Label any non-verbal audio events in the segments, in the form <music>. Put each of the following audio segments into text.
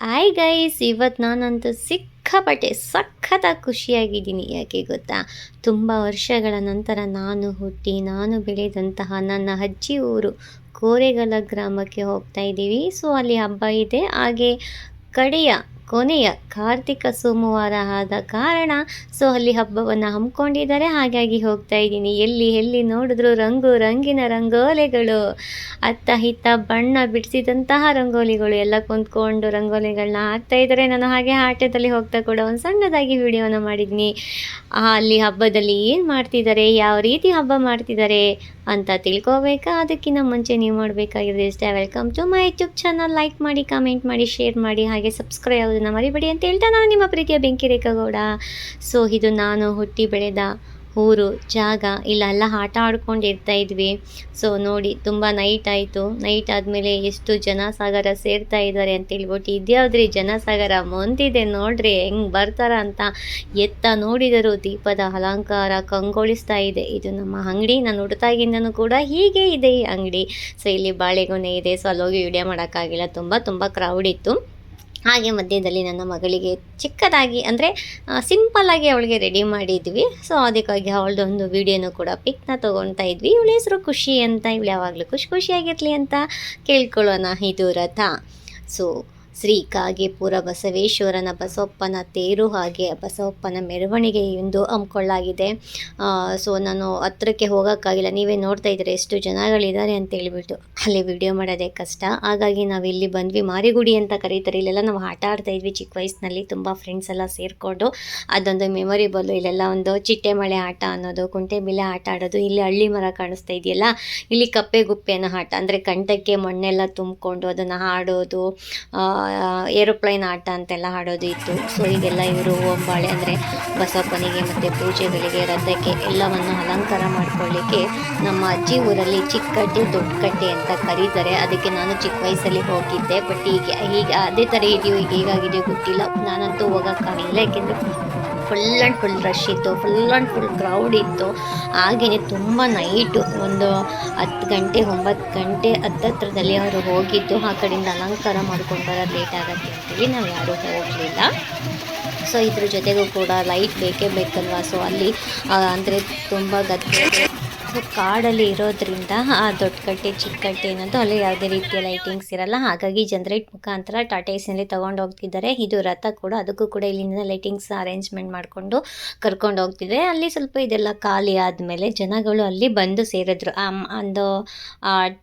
ಆಯ್ guys ಇವತ್ತು ನಾನಂತೂ ಸಿಕ್ಕಾಪಟ್ಟೆ ಸಖತ್ತಾಗಿ ಖುಷಿಯಾಗಿದ್ದೀನಿ. ಯಾಕೆ ಗೊತ್ತಾ? ತುಂಬ ವರ್ಷಗಳ ನಂತರ ನಾನು ಹುಟ್ಟಿ, ನಾನು ಬೆಳೆದಂತಹ ನನ್ನ ಅಜ್ಜಿ ಊರು ಕೋರೆಗಲ ಗ್ರಾಮಕ್ಕೆ ಹೋಗ್ತಾ ಇದ್ದೀವಿ. ಸೊ ಅಲ್ಲಿ ಹಬ್ಬ ಇದೆ. ಹಾಗೆ ಕಡೆಯ ಕೊನೆಯ ಕಾರ್ತಿಕ ಸೋಮವಾರ ಆದ ಕಾರಣ ಸೊ ಅಲ್ಲಿ ಹಬ್ಬವನ್ನು ಹಮ್ಮಿಕೊಂಡಿದ್ದಾರೆ. ಹಾಗಾಗಿ ಹೋಗ್ತಾ ಇದ್ದೀನಿ. ಎಲ್ಲಿ ಎಲ್ಲಿ ನೋಡಿದ್ರು ರಂಗು ರಂಗಿನ ರಂಗೋಲಿಗಳು. ಅತ್ತ ಹಿತ್ತ ಬಣ್ಣ ಬಿಡಿಸಿದಂತಹ ರಂಗೋಲಿಗಳು ಎಲ್ಲ ಕುಂತ್ಕೊಂಡು ರಂಗೋಲಿಗಳನ್ನ ಹಾಕ್ತಾ ಇದ್ದಾರೆ. ನಾನು ಹಾಗೆ ಆಟದಲ್ಲಿ ಹೋಗ್ತಾ ಕೂಡ ಒಂದು ಸಣ್ಣದಾಗಿ ವಿಡಿಯೋನ ಮಾಡಿದ್ದೀನಿ. ಆ, ಅಲ್ಲಿ ಹಬ್ಬದಲ್ಲಿ ಏನು ಮಾಡ್ತಿದ್ದಾರೆ? ಯಾವ ರೀತಿ ಹಬ್ಬ ಮಾಡ್ತಿದ್ದಾರೆ ಅಂತ ತಿಳ್ಕೋಬೇಕಾ? ಅದಕ್ಕಿಂತ ಮುಂಚೆ ನೀವು ಮಾಡಬೇಕಾಗಿರೋದು ಇಷ್ಟೇ. Welcome to my YouTube channel like ಮಾಡಿ ಕಮೆಂಟ್ ಮಾಡಿ ಶೇರ್ ಮಾಡಿ ಹಾಗೆ ಸಬ್ಸ್ಕ್ರೈಬ್ ಆಗೋದನ್ನ ಮರಿಬೇಡಿ ಅಂತ ಹೇಳ್ತಾ ನಾನು ನಿಮ್ಮ ಪ್ರೀತಿಯ ಬೆಂಕಿ ರೇಖಾಗೌಡ. ಸೊ ಇದು ನಾನು ಹುಟ್ಟಿ ಬೆಳೆದ ಊರು, ಜಾಗ. ಇಲ್ಲೆಲ್ಲ ಆಟ ಆಡ್ಕೊಂಡು ಇರ್ತಾ ಇದ್ವಿ. ಸೊ ನೋಡಿ, ತುಂಬ ನೈಟ್ ಆಯಿತು. ನೈಟ್ ಆದಮೇಲೆ ಎಷ್ಟು ಜನಸಾಗರ ಸೇರ್ತಾ ಇದ್ದಾರೆ ಅಂತ ಹೇಳ್ಬಿಟ್ಟು ಇದ್ಯಾವ್ದ್ರಿ ಜನಸಾಗರ? ಮುಂದಿದೆ ನೋಡ್ರಿ, ಹೆಂಗೆ ಬರ್ತಾರ ಅಂತ. ಎತ್ತ ನೋಡಿದರೂ ದೀಪದ ಅಲಂಕಾರ ಕಂಗೊಳಿಸ್ತಾ ಇದೆ. ಇದು ನಮ್ಮ ಅಂಗಡಿ. ನಾನು ಹುಡ್ತಾಗಿಂದನೂ ಕೂಡ ಹೀಗೆ ಇದೆ ಈ ಅಂಗಡಿ. ಸೊ ಇಲ್ಲಿ ಬಾಳೆಗೊನೆ ಇದೆ. ಸೊ ಅಲ್ಲೋಗಿ ವಿಡಿಯೋ ಮಾಡೋಕ್ಕಾಗಿಲ್ಲ. ತುಂಬ ತುಂಬ ಕ್ರೌಡ್ ಇತ್ತು. ಹಾಗೆ ಮಧ್ಯದಲ್ಲಿ ನನ್ನ ಮಗಳಿಗೆ ಚಿಕ್ಕದಾಗಿ ಅಂದರೆ ಸಿಂಪಲ್ಲಾಗಿ ಅವಳಿಗೆ ರೆಡಿ ಮಾಡಿದ್ವಿ. ಸೊ ಅದಕ್ಕಾಗಿ ಅವಳದು ಒಂದು ವೀಡಿಯೋನು ಕೂಡ ಪಿಕ್ನ ತೊಗೊಳ್ತಾ ಇದ್ವಿ. ಇವಳ ಹೆಸರು ಖುಷಿ ಅಂತ, ಇವಳು ಯಾವಾಗಲೂ ಖುಷಿ ಖುಷಿಯಾಗಿರಲಿ ಅಂತ ಕೇಳ್ಕೊಳ್ಳೋಣ, ಇದು ರಥ. ಸೊ ಶ್ರೀ ಕಾಗೇಪುರ ಬಸವೇಶ್ವರನ ಬಸವಪ್ಪನ ತೇರು ಹಾಗೆ ಬಸವಪ್ಪನ ಮೆರವಣಿಗೆ ಎಂದು ಹಮ್ಮಿಕೊಳ್ಳಾಗಿದೆ ಸೊ ನಾನು ಹತ್ರಕ್ಕೆ ಹೋಗೋಕ್ಕಾಗಿಲ್ಲ. ನೀವೇ ನೋಡ್ತಾ ಇದ್ದೀರಿ ಎಷ್ಟು ಜನಗಳಿದ್ದಾರೆ ಅಂತ ಹೇಳಿಬಿಟ್ಟು. ಅಲ್ಲಿ ವಿಡಿಯೋ ಮಾಡೋದೇ ಕಷ್ಟ. ಹಾಗಾಗಿ ನಾವು ಇಲ್ಲಿ ಬಂದ್ವಿ. ಮಾರಿಗುಡಿ ಅಂತ ಕರೀತಾರೆ. ಇಲ್ಲೆಲ್ಲ ನಾವು ಆಟ ಆಡ್ತಾ ಇದ್ವಿ ಚಿಕ್ಕ ವಯಸ್ಸಿನಲ್ಲಿ. ತುಂಬ ಫ್ರೆಂಡ್ಸ್ ಎಲ್ಲ ಸೇರಿಕೊಂಡು ಅದೊಂದು ಮೆಮೊರಿಬಲ್ಲು ಇಲ್ಲೆಲ್ಲ ಒಂದು ಚಿಟ್ಟೆ ಮಳೆ ಆಟ ಅನ್ನೋದು ಕುಂಟೆಬಿಲೆ ಆಟ ಆಡೋದು. ಇಲ್ಲಿ ಹಳ್ಳಿ ಮರ ಕಾಣಿಸ್ತಾ ಇದೆಯಲ್ಲ, ಇಲ್ಲಿ ಕಪ್ಪೆ ಗುಪ್ಪೆ ಅನ್ನೋ ಆಟ. ಅಂದರೆ ಕಂಠಕ್ಕೆ ಮಣ್ಣೆಲ್ಲ ತುಂಬಿಕೊಂಡು ಅದನ್ನು ಆಡೋದು ಏರೋಪ್ಲೈನ್ ಆಟ ಅಂತೆಲ್ಲ ಆಡೋದು ಇತ್ತು. ಸೊ ಈಗೆಲ್ಲ ಇವರು ಓಂಬಾಳೆ ಅಂದರೆ ಬಸಪ್ಪನಿಗೆ ಮತ್ತು ಪೂಜೆಗಳಿಗೆ, ರಥಕ್ಕೆ ಎಲ್ಲವನ್ನು ಅಲಂಕಾರ ಮಾಡಿಕೊಳ್ಳಿಕ್ಕೆ ನಮ್ಮ ಅಜ್ಜಿ ಊರಲ್ಲಿ ಚಿಕ್ಕಡ್ಡೆ ದೊಡ್ಡ ಕಟ್ಟೆ ಅಂತ ಕರೀತಾರೆ. ಅದಕ್ಕೆ ನಾನು ಚಿಕ್ಕ ವಯಸ್ಸಲ್ಲಿ ಹೋಗಿದ್ದೆ. ಬಟ್ ಈಗ ಈಗ ಅದೇ ಥರ ಇದೆಯೋ ಈಗ ಹೇಗಾಗಿದೆಯೋ ಗೊತ್ತಿಲ್ಲ. ನಾನಂತೂ ಹೋಗೋಕ್ಕಾಗಲಿಲ್ಲ. ಯಾಕೆಂದರೆ ಫುಲ್ ಆ್ಯಂಡ್ ಫುಲ್ ರಶ್ ಇತ್ತು ಫುಲ್ ಆ್ಯಂಡ್ ಫುಲ್ ಕ್ರೌಡ್ ಇತ್ತು. ಹಾಗೆಯೇ ತುಂಬ ನೈಟು ಒಂದು ಹತ್ತು ಗಂಟೆ, ಒಂಬತ್ತು ಗಂಟೆ ಹತ್ತತ್ರದಲ್ಲಿ ಅವರು ಹೋಗಿದ್ದು, ಆ ಕಡೆಯಿಂದ ಅಲಂಕಾರ ಮಾಡ್ಕೊಂಡು ಬರೋದು ಲೇಟ್ ಆಗುತ್ತೆ ಅಂತೇಳಿ ನಾವು ಯಾರೂ ಹೋಗಲಿಲ್ಲ. ಸೊ ಇದ್ರ ಜೊತೆಗೂ ಕೂಡ ಲೈಟ್ ಬೇಕೇ ಬೇಕಲ್ವಾ? ಸೊ ಅಲ್ಲಿ ಅಂದರೆ ತುಂಬ ಗದ್ದೆ. ಕಾಡಲ್ಲಿ ಇರೋದ್ರಿಂದ ಆ ದೊಡ್ಡ ಕಟ್ಟೆ, ಚಿಕ್ಕ ಕಟ್ಟೆ ಅನ್ನೋದು ಅಲ್ಲಿ ಯಾವುದೇ ರೀತಿಯ ಲೈಟಿಂಗ್ಸ್ ಇರಲ್ಲ. ಹಾಗಾಗಿ ಜನರೇಟ್ ಮುಖಾಂತರ ಟಾಟಾ ನಲ್ಲಿ ತೊಗೊಂಡು ಹೋಗ್ತಿದ್ದಾರೆ. ಇದು ರಥ ಕೂಡ ಅದಕ್ಕೂ ಕೂಡ ಇಲ್ಲಿಂದ ಲೈಟಿಂಗ್ಸ್ ಅರೇಂಜ್ಮೆಂಟ್ ಮಾಡಿಕೊಂಡು ಕರ್ಕೊಂಡು ಹೋಗ್ತಿದೆ. ಅಲ್ಲಿ ಸ್ವಲ್ಪ ಇದೆಲ್ಲ ಖಾಲಿ ಆದಮೇಲೆ ಜನಗಳು ಅಲ್ಲಿ ಬಂದು ಸೇರಿದ್ರು. ಒಂದು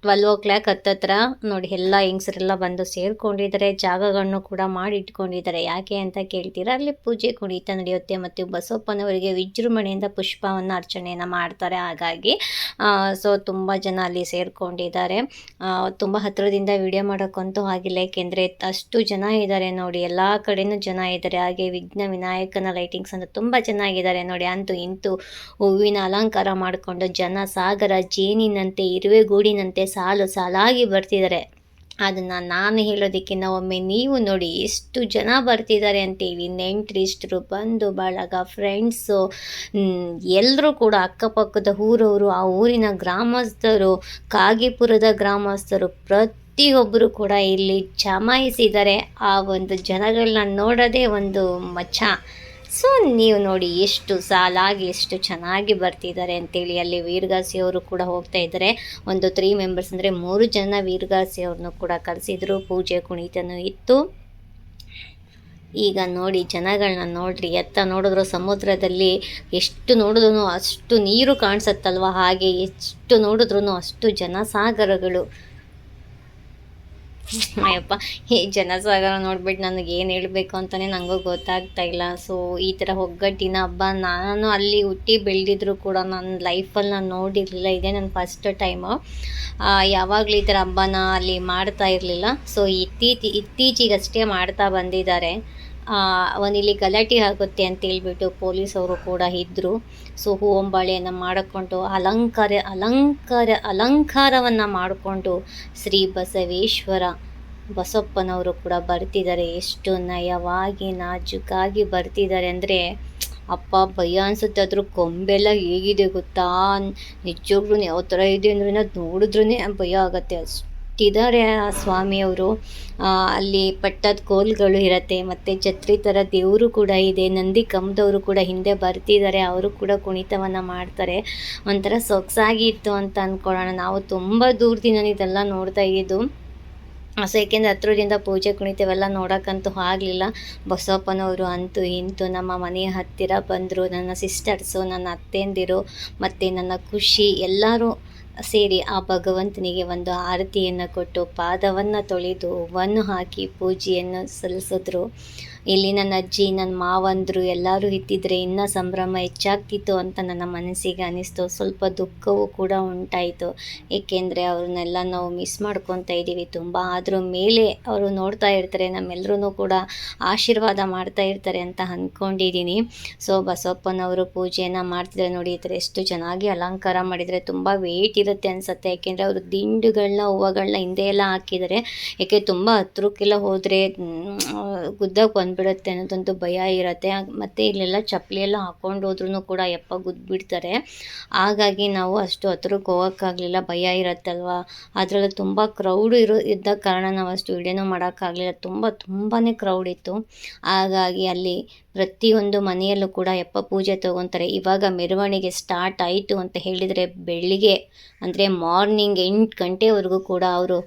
ಟ್ವೆಲ್ವ್ ಓ ಕ್ಲಾಕ್ ಹತ್ತತ್ರ ನೋಡಿ ಎಲ್ಲ ಹೆಂಗಸರೆಲ್ಲ ಬಂದು ಸೇರ್ಕೊಂಡಿದ್ದಾರೆ. ಜಾಗಗಳನ್ನು ಕೂಡ ಮಾಡಿ ಇಟ್ಕೊಂಡಿದ್ದಾರೆ ಯಾಕೆ ಅಂತ ಕೇಳ್ತೀರಾ? ಅಲ್ಲಿ ಪೂಜೆ ಕುಣಿತ ನಡೆಯುತ್ತೆ ಮತ್ತು ಬಸವಪ್ಪನವರಿಗೆ ವಿಜೃಂಭಣೆಯಿಂದ ಪುಷ್ಪವನ್ನು ಅರ್ಚನೆಯನ್ನು ಮಾಡ್ತಾರೆ. ಹಾಗಾಗಿ ಸೊ ತುಂಬ ಜನ ಅಲ್ಲಿ ಸೇರ್ಕೊಂಡಿದ್ದಾರೆ. ತುಂಬ ಹತ್ತಿರದಿಂದ ವಿಡಿಯೋ ಮಾಡೋಕ್ಕಂತೂ ಆಗಿಲ್ಲ. ಏಕೆಂದರೆ ಅಷ್ಟು ಜನ ಇದ್ದಾರೆ ನೋಡಿ. ಎಲ್ಲ ಕಡೆನೂ ಜನ ಇದ್ದಾರೆ. ಹಾಗೆ ವಿಘ್ನ ವಿನಾಯಕನ ಲೈಟಿಂಗ್ಸ್ ಅಂತ ತುಂಬ ಚೆನ್ನಾಗಿದ್ದಾರೆ ನೋಡಿ. ಅಂತೂ ಇಂತೂ ಹೂವಿನ ಅಲಂಕಾರ ಮಾಡಿಕೊಂಡು ಜನ ಸಾಗರ ಜೇನಿನಂತೆ, ಇರುವೆ ಗೂಡಿನಂತೆ ಸಾಲು ಸಾಲಾಗಿ ಬರ್ತಿದ್ದಾರೆ. ಅದನ್ನು ನಾನು ಹೇಳೋದಕ್ಕಿಂತ ಒಮ್ಮೆ ನೀವು ನೋಡಿ ಎಷ್ಟು ಜನ ಬರ್ತಿದ್ದಾರೆ ಅಂತೇಳಿ ನೆಂಟ್ರಿಷ್ಟರು ಬಂದು ಬಳಗ, ಫ್ರೆಂಡ್ಸು ಎಲ್ಲರೂ ಕೂಡ ಅಕ್ಕಪಕ್ಕದ ಊರವರು, ಆ ಊರಿನ ಗ್ರಾಮಸ್ಥರು, ಕಾಗಿಪುರದ ಗ್ರಾಮಸ್ಥರು ಪ್ರತಿಯೊಬ್ಬರು ಕೂಡ ಇಲ್ಲಿ ಜಮಾಯಿಸಿದ್ದಾರೆ ಆ ಒಂದು ಜನಗಳನ್ನ ನೋಡೋದೇ ಒಂದು ಮಚ್ಚ. ಸೊ ನೀವು ನೋಡಿ ಎಷ್ಟು ಸಾಲಾಗಿ, ಎಷ್ಟು ಚೆನ್ನಾಗಿ ಬರ್ತಿದ್ದಾರೆ ಅಂತೇಳಿ ಅಲ್ಲಿ ವೀರಗಾಸಿ ಅವರು ಕೂಡ ಹೋಗ್ತಾ ಇದ್ದಾರೆ. ಒಂದು ತ್ರೀ ಮೆಂಬರ್ಸ್ ಅಂದರೆ ಮೂರು ಜನ ವೀರಗಾಸಿ ಅವ್ರನ್ನೂ ಕೂಡ ಕರೆಸಿದ್ರು. ಪೂಜೆ ಕುಣಿತನೂ ಇತ್ತು. ಈಗ ನೋಡಿ ಜನಗಳನ್ನ ನೋಡ್ರಿ, ಎತ್ತ ನೋಡಿದ್ರು ಸಮುದ್ರದಲ್ಲಿ ಎಷ್ಟು ನೋಡಿದ್ರು ಅಷ್ಟು ನೀರು ಕಾಣಿಸತ್ತಲ್ವ? ಹಾಗೆ ಎಷ್ಟು ನೋಡಿದ್ರು ಅಷ್ಟು ಜನಸಾಗರಗಳು. <laughs> ಅಯ್ಯಪ್ಪ ಈ ಜನಸಾಗರ ನೋಡ್ಬಿಟ್ಟು ನನಗೆ ಏನು ಹೇಳಬೇಕು ಅಂತಲೇ ನನಗೂ ಗೊತ್ತಾಗ್ತಾ ಇಲ್ಲ. ಸೊ ಈ ಥರ ಒಗ್ಗಟ್ಟಿನ ಹಬ್ಬ ನಾನು ಅಲ್ಲಿ ಹುಟ್ಟಿ ಬೆಳೆದಿದ್ರು ಕೂಡ ನನ್ನ ಲೈಫಲ್ಲಿ ನಾನು ನೋಡಿರಲಿಲ್ಲ. ಇದೇ ನನ್ನ ಫಸ್ಟ್ ಟೈಮು ಯಾವಾಗಲೂ ಈ ಥರ ಹಬ್ಬನ ಅಲ್ಲಿ ಮಾಡ್ತಾ ಇರಲಿಲ್ಲ. ಸೊ ಇತ್ತೀಚಿ, ಇತ್ತೀಚೆಗಷ್ಟೇ ಮಾಡ್ತಾ ಬಂದಿದ್ದಾರೆ. ಇಲ್ಲಿ ಗಲಾಟೆ ಆಗುತ್ತೆ ಅಂತ ಹೇಳ್ಬಿಟ್ಟು ಪೊಲೀಸವರು ಕೂಡ ಇದ್ದರು ಸೊ ಹೂವಂಬಾಳೆಯನ್ನು ಮಾಡಿಕೊಂಡು ಅಲಂಕಾರ ಅಲಂಕಾರ, ಅಲಂಕಾರವನ್ನು ಮಾಡಿಕೊಂಡು ಶ್ರೀ ಬಸವೇಶ್ವರ ಬಸಪ್ಪನವರು ಕೂಡ ಬರ್ತಿದ್ದಾರೆ. ಎಷ್ಟು ನಯವಾಗಿ, ನಾಜುಕಾಗಿ ಬರ್ತಿದ್ದಾರೆ ಅಂದರೆ ಅಪ್ಪ ಭಯ ಅನ್ಸುತ್ತೆ. ಅದ್ರ ಕೊಂಬೆಲ್ಲ ಹೇಗಿದೆ ಗೊತ್ತಾ? ನಿಜವಾಗ್ಲೂ ಯಾವ ಥರ ಇದೆ ಅಂದ್ರೆ ಅದು ನೋಡಿದ್ರೇ ಭಯ ಆಗುತ್ತೆ. ಅಷ್ಟು ಇಟ್ಟಿದ್ದಾರೆ ಆ ಸ್ವಾಮಿಯವರು. ಅಲ್ಲಿ ಪಟ್ಟದ ಕೋಲ್ಗಳು ಇರತ್ತೆ, ಮತ್ತು ಛತ್ರಿ ಥರ ದೇವರು ಕೂಡ ಇದೆ, ನಂದಿ ಕಂಬದವರು ಕೂಡ ಹಿಂದೆ ಬರ್ತಿದ್ದಾರೆ, ಅವರು ಕೂಡ ಕುಣಿತವನ್ನು ಮಾಡ್ತಾರೆ. ಒಂಥರ ಸೊಗಸಾಗಿತ್ತು ಅಂತ ಅಂದ್ಕೊಳ್ಳೋಣ ನಾವು ತುಂಬ ದೂರದಿಂದ ಇದೆಲ್ಲ ನೋಡ್ತಾ ಇದ್ದು ಸೊ ಏಕೆಂದರೆ ಹತ್ರದಿಂದ ಪೂಜೆ ಕುಣಿತವೆಲ್ಲ ನೋಡೋಕ್ಕಂತೂ ಆಗಲಿಲ್ಲ. ಬಸವಪ್ಪನವರು ಅಂತೂ ಇಂತೂ ನಮ್ಮ ಮನೆಯ ಹತ್ತಿರ ಬಂದರು. ನನ್ನ ಸಿಸ್ಟರ್ಸು ನನ್ನ ಅತ್ತೆಂದಿರು, ಮತ್ತು ನನ್ನ ಖುಷಿ ಎಲ್ಲರೂ ಸೇರಿ ಆ ಭಗವಂತನಿಗೆ ಒಂದು ಆರತಿಯನ್ನು ಕೊಟ್ಟು ಪಾದವನ್ನು ತೊಳೆದು ಹೂವನ್ನು ಹಾಕಿ ಪೂಜೆಯನ್ನು ಸಲ್ಲಿಸಿದ್ರು. ಇಲ್ಲಿ ನನ್ನ ಅಜ್ಜಿ, ನನ್ನ ಮಾವಂದರು ಎಲ್ಲರೂ ಇದ್ದಿದ್ರೆ ಇನ್ನೂ ಸಂಭ್ರಮ ಹೆಚ್ಚಾಗ್ತಿತ್ತು ಅಂತ ನನ್ನ ಮನಸ್ಸಿಗೆ ಅನಿಸ್ತು. ಸ್ವಲ್ಪ ದುಃಖವೂ ಕೂಡ ಉಂಟಾಯಿತು. ಏಕೆಂದರೆ ಅವ್ರನ್ನೆಲ್ಲ ನಾವು ಮಿಸ್ ಮಾಡ್ಕೊತಾ ಇದ್ದೀವಿ. ತುಂಬ ಅದ್ರ ಮೇಲೆ ಅವರು ನೋಡ್ತಾ ಇರ್ತಾರೆ ನಮ್ಮೆಲ್ಲರೂ ಕೂಡ ಆಶೀರ್ವಾದ ಮಾಡ್ತಾ ಇರ್ತಾರೆ ಅಂತ ಅಂದ್ಕೊಂಡಿದ್ದೀನಿ ಸೊ ಬಸವಪ್ಪನವರು ಪೂಜೆಯನ್ನು ಮಾಡ್ತಿದ್ರೆ ನೋಡಿ, ಈ ಥರ ಎಷ್ಟು ಚೆನ್ನಾಗಿ ಅಲಂಕಾರ ಮಾಡಿದರೆ ತುಂಬ ವೇಟ್ ಇರುತ್ತೆ ಅನ್ಸುತ್ತೆ. ಯಾಕೆಂದರೆ ಅವರು ದಿಂಡುಗಳನ್ನ ಹೂವುಗಳನ್ನ ಹಿಂದೆ ಎಲ್ಲ ಹಾಕಿದರೆ. ಯಾಕೆ ತುಂಬ ಹತ್ರಕ್ಕೆಲ್ಲ ಹೋದರೆ ಗುದ್ದಕ್ಕೆ ಬಂದುಬಿಡುತ್ತೆ ಅನ್ನೋದೊಂದು ಭಯ ಇರುತ್ತೆ. ಮತ್ತು ಇಲ್ಲೆಲ್ಲ ಚಪ್ಪಲಿ ಎಲ್ಲ ಹಾಕೊಂಡು ಹೋದ್ರೂ ಕೂಡ ಯಪ್ಪ ಗುದ್ದುಬಿಡ್ತಾರೆ ಹಾಗಾಗಿ ನಾವು ಅಷ್ಟು ಹತ್ರಕ್ಕೆ ಹೋಗೋಕ್ಕಾಗಲಿಲ್ಲ. ಭಯ ಇರುತ್ತಲ್ವ? ಅದರಲ್ಲೂ ತುಂಬ ಕ್ರೌಡ್ ಇರೋ, ಇದ್ದ ಕಾರಣ ನಾವು ಅಷ್ಟು ವೀಡಿಯೋನೂ ಮಾಡೋಕ್ಕಾಗಲಿಲ್ಲ. ತುಂಬ ತುಂಬಾ ಕ್ರೌಡ್ ಇತ್ತು. ಹಾಗಾಗಿ ಅಲ್ಲಿ ಪ್ರತಿಯೊಂದು ಮನೆಯಲ್ಲೂ ಕೂಡ ಯಪ್ಪ ಪೂಜೆ ತೊಗೊತಾರೆ. ಇವಾಗ ಮೆರವಣಿಗೆ ಸ್ಟಾರ್ಟ್ ಆಯಿತು ಅಂತ ಹೇಳಿದರೆ ಬೆಳಿಗ್ಗೆ ಅಂದರೆ ಮಾರ್ನಿಂಗ್ ಎಂಟು ಗಂಟೆವರೆಗೂ ಕೂಡ ಅವರು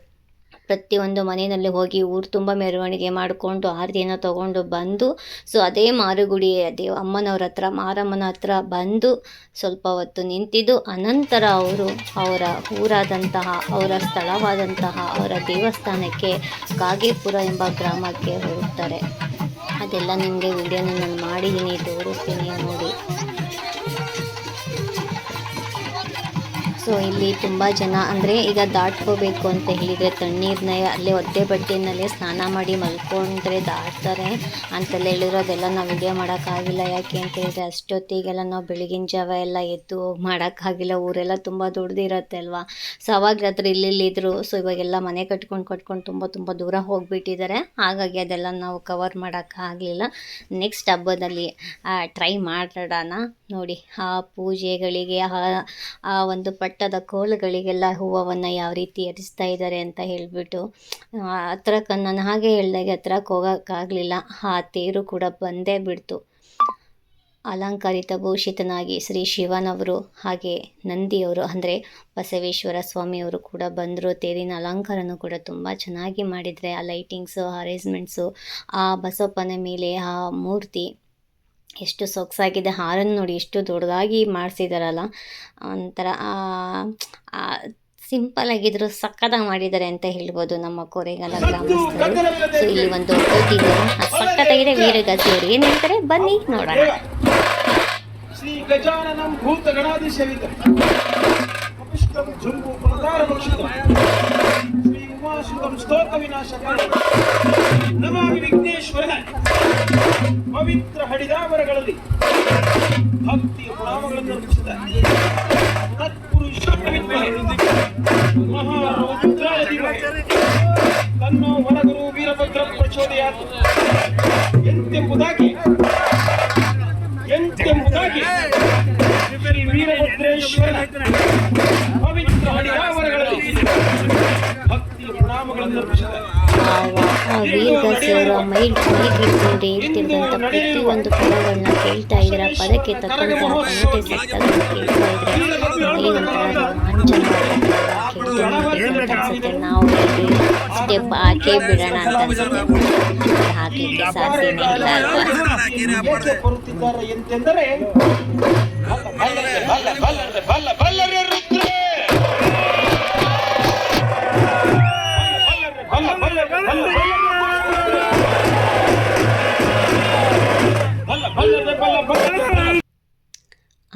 ಪ್ರತಿಯೊಂದು ಮನೆಯಲ್ಲಿ ಹೋಗಿ ಊರು ತುಂಬ ಮೆರವಣಿಗೆ ಮಾಡಿಕೊಂಡು ಆರತಿಯನ್ನು ತೊಗೊಂಡು ಬಂದು ಸೊ ಅದೇ ಮಾರುಗುಡಿ ದೇವ ಅಮ್ಮನವ್ರ ಹತ್ರ, ಮಾರಮ್ಮನ ಹತ್ರ ಬಂದು ಸ್ವಲ್ಪ ಹೊತ್ತು ನಿಂತಿದ್ದು. ಅನಂತರ ಅವರು ಅವರ ಊರಾದಂತಹ, ಅವರ ಸ್ಥಳವಾದಂತಹ, ಅವರ ದೇವಸ್ಥಾನಕ್ಕೆ ಕಾಗೇಪುರ ಎಂಬ ಗ್ರಾಮಕ್ಕೆ ಹೋಗ್ತಾರೆ. ಅದೆಲ್ಲ ನಿಮಗೆ ವಿಡಿಯೋನ ನಾನು ಮಾಡಿದ್ದೀನಿ ತೋರಿಸ್ತೀನಿ ಸೊ ಇಲ್ಲಿ ತುಂಬ ಜನ ಅಂದರೆ ಈಗ ದಾಟ್ಕೋಬೇಕು ಅಂತ ಹೇಳಿದರೆ ತಣ್ಣೀರನ್ನ ಅಲ್ಲೇ ಒದ್ದೆ ಬಟ್ಟೆನಲ್ಲೇ ಸ್ನಾನ ಮಾಡಿ ಮಲ್ಕೊಂಡ್ರೆ ದಾಟ್ತಾರೆ ಅಂತೆಲ್ಲ ಹೇಳಿದ್ರು ಅದೆಲ್ಲ ನಾವು ವಿಡಿಯೋ ಮಾಡೋಕ್ಕಾಗಿಲ್ಲ. ಯಾಕೆ ಅಂತ ಹೇಳಿದ್ರೆ ಅಷ್ಟೊತ್ತಿಗೆಲ್ಲ ನಾವು ಬೆಳಗಿನ ಜಾವ ಎಲ್ಲ ಎದ್ದು ಮಾಡೋಕ್ಕಾಗಿಲ್ಲ. ಊರೆಲ್ಲ ತುಂಬ ದೊಡ್ಡದಿರತ್ತೆ ಅಲ್ವಾ? ಸೊ ಅವಾಗ ಹತ್ರ ಇಲ್ಲಿದ್ರು ಸೊ ಇವಾಗೆಲ್ಲ ಮನೆ ಕಟ್ಕೊಂಡು ಕಟ್ಕೊಂಡು ತುಂಬ ತುಂಬ ದೂರ ಹೋಗಿಬಿಟ್ಟಿದ್ದಾರೆ ಹಾಗಾಗಿ ಅದೆಲ್ಲ ನಾವು ಕವರ್ ಮಾಡೋಕ್ಕಾಗಲಿಲ್ಲ. ನೆಕ್ಸ್ಟ್ ಹಬ್ಬದಲ್ಲಿ ಟ್ರೈ ಮಾಡೋಣ. ನೋಡಿ, ಆ, ಪೂಜೆಗಳಿಗೆ ಆ ಒಂದು ಪಟ್ಟದ ಕೋಲುಗಳಿಗೆಲ್ಲ ಹೂವನ್ನು ಯಾವ ರೀತಿ ಎರಿಸ್ತಾ ಇದ್ದಾರೆ ಅಂತ ಹೇಳಿಬಿಟ್ಟು ಹತ್ರಕ್ಕೆ ನಾನು ಹಾಗೆ ಹೇಳ್ದಾಗೆ ಹತ್ರಕ್ಕೆ ಹೋಗೋಕ್ಕಾಗಲಿಲ್ಲ. ಆ ತೇರು ಕೂಡ ಬಂದೇ ಬಿಡ್ತು. ಅಲಂಕಾರಿತ ಭೂಷಿತನಾಗಿ ಶ್ರೀ ಶಿವನವರು ಹಾಗೆ ನಂದಿಯವರು, ಅಂದರೆ ಬಸವೇಶ್ವರ ಸ್ವಾಮಿಯವರು ಕೂಡ ಬಂದರು. ತೇರಿನ ಅಲಂಕಾರನೂ ಕೂಡ ತುಂಬ ಚೆನ್ನಾಗಿ ಮಾಡಿದರೆ, ಆ ಲೈಟಿಂಗ್ಸು ಅರೇಂಜ್ಮೆಂಟ್ಸು ಆ ಬಸಪ್ಪನ ಮೇಲೆ ಆ ಮೂರ್ತಿ. ಎಷ್ಟು ಸೊಗಸಾಗಿದೆ ಹಾರನ್ನು ನೋಡಿ ಎಷ್ಟು ದೊಡ್ಡದಾಗಿ ಮಾಡಿಸಿದಾರಲ್ಲ. ಒಂಥರ ಸಿಂಪಲ್ ಆಗಿದ್ರು ಸಕ್ಕತ್ತಾಗಿ ಮಾಡಿದ್ದಾರೆ ಅಂತ ಹೇಳ್ಬೋದು ನಮ್ಮ ಕೊರೆಗಾಲ ಗ್ರಾಮಸ್ಥರು. ಸೊ ಇಲ್ಲಿ ಒಂದು ಇದೆ. ಸಕ್ಕತ್ತಾಗಿದೆ ವೀರಗಾಸಿಯವರು ಏನು ಹೇಳ್ತಾರೆ? ಬನ್ನಿ ನೋಡೋಣ. ಶ್ರೀ ಗಜಾನನಂ ಭೂತ ಉಮಾಸುತಂ ಸ್ತೋಕ ವಿನಾಶಕ ನಮಾಮಿ ವಿಘ್ನೇಶ್ವರ. ಪವಿತ್ರ ಹಡಿದಾವರಗಳಲ್ಲಿ ಭಕ್ತಿಯ ನಾಮಗಳನ್ನು ಅರ್ಪಿಸಿದ ತತ್ಪುರುಷ ಮಹಾರೌದ್ರಾಯ ಧೀಮಹಿ ತನ್ನೋ ವನಗುರು ವೀರಭದ್ರ ಪ್ರಚೋದಯ. ಎಂತೆಂಬುದಾಗಿ ಎಂತೆಂಬುದಾಗಿ ಶ್ರೀ ವೀರಭದ್ರೇಶ್ವರನ ಪವಿತ್ರ ಹರಿಯಾವರಗಳಲ್ಲಿ ಭಕ್ತಿಯ ಪ್ರಣಾಮಗಳನ್ನು ಅರ್ಪಿಸಿದ ವೀರಗಾಸಿಯವರು ಮೈ ಮೈ ಬಿಟ್ಕೊಂಡು ಹೇಳ್ತಿದ್ದಂಥ ಪ್ರತಿಯೊಂದು ಪದಗಳನ್ನ ಕೇಳ್ತಾ ಇದ್ರೆ ಆ ಪದಕ್ಕೆ ತಕ್ಕಂತೆ ಆ ಕವಿತೆ ಅನ್ಸುತ್ತೆ ನಾವು ಸ್ಟೆಪ್ ಹಾಕೇ ಬಿಡೋಣ ಅಂತ ಅನ್ಸುತ್ತೆ ಸಾಧ್ಯನೇ ಇಲ್ಲ ಅಲ್ವಾ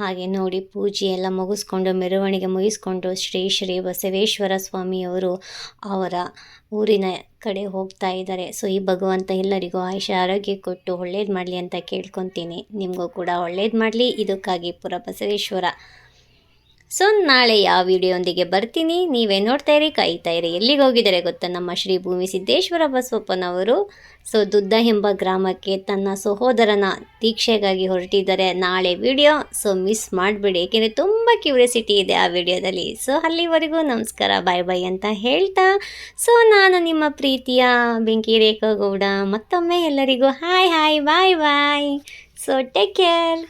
ಹಾಗೆ ನೋಡಿ ಪೂಜೆ ಎಲ್ಲ ಮುಗಿಸ್ಕೊಂಡು, ಮೆರವಣಿಗೆ ಮುಗಿಸ್ಕೊಂಡು ಶ್ರೀ ಶ್ರೀ ಬಸವೇಶ್ವರ ಸ್ವಾಮಿಯವರು ಅವರ ಊರಿನ ಕಡೆ ಹೋಗ್ತಾ ಇದ್ದಾರೆ. ಸೊ ಈ ಭಗವಂತ ಎಲ್ಲರಿಗೂ ಆಯುಷ, ಆರೋಗ್ಯ ಕೊಟ್ಟು ಒಳ್ಳೇದು ಮಾಡಲಿ ಅಂತ ಕೇಳ್ಕೊತೀನಿ. ನಿಮಗೂ ಕೂಡ ಒಳ್ಳೇದು ಮಾಡಲಿ. ಇದಕ್ಕಾಗಿ ಪುರ ಬಸವೇಶ್ವರ ಸೊ ನಾಳೆ ಯಾವ ವಿಡಿಯೋಂದಿಗೆ ಬರ್ತೀನಿ. ನೀವೇ ನೋಡ್ತಾ ಇರಿ, ಕಾಯ್ತಾ ಇರಿ. ಎಲ್ಲಿಗೆ ಹೋಗಿದ್ದಾರೆ ಗೊತ್ತಾ? ನಮ್ಮ ಶ್ರೀ ಭೂಮಿ ಸಿದ್ದೇಶ್ವರ ಬಸವಪ್ಪನವರು. ಸೊ ದುದ್ದ ಎಂಬ ಗ್ರಾಮಕ್ಕೆ ತನ್ನ ಸಹೋದರನ ದೀಕ್ಷೆಗಾಗಿ ಹೊರಟಿದ್ದಾರೆ ನಾಳೆ ವಿಡಿಯೋ. ಸೊ ಮಿಸ್ ಮಾಡಬೇಡಿ. ಏಕೆಂದರೆ ತುಂಬ ಕ್ಯೂರಿಯಾಸಿಟಿ ಇದೆ ಆ ವಿಡಿಯೋದಲ್ಲಿ. ಸೊ ಅಲ್ಲಿವರೆಗೂ ನಮಸ್ಕಾರ. ಬಾಯ್ ಬಾಯ್ ಅಂತ ಹೇಳ್ತಾ. ಸೊ ನಾನು ನಿಮ್ಮ ಪ್ರೀತಿಯ ಬೆಂಕಿ ರೇಖಾ ಗೌಡ ಮತ್ತೊಮ್ಮೆ ಎಲ್ಲರಿಗೂ hi hi bye bye so take care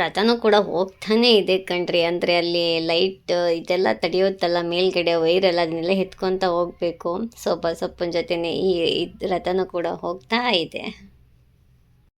ರಥನೂ ಕೂಡ ಹೋಗ್ತಾನೇ ಇದೆ ಕಣ್ರಿ. ಅಂದರೆ ಅಲ್ಲಿ ಲೈಟ್ ಇದೆಲ್ಲ ತಡೆಯುತ್ತಲ್ಲ, ಮೇಲ್ಗಡೆ ವೈರೆಲ್ಲ ಅದನ್ನೆಲ್ಲ ಎತ್ಕೊತ ಹೋಗ್ಬೇಕು. ಸೊ ಬಸಪ್ಪನ ಜೊತೆನೇ ಈ ಇದ್ ರಥನೂ ಕೂಡ ಹೋಗ್ತಾ ಇದೆ.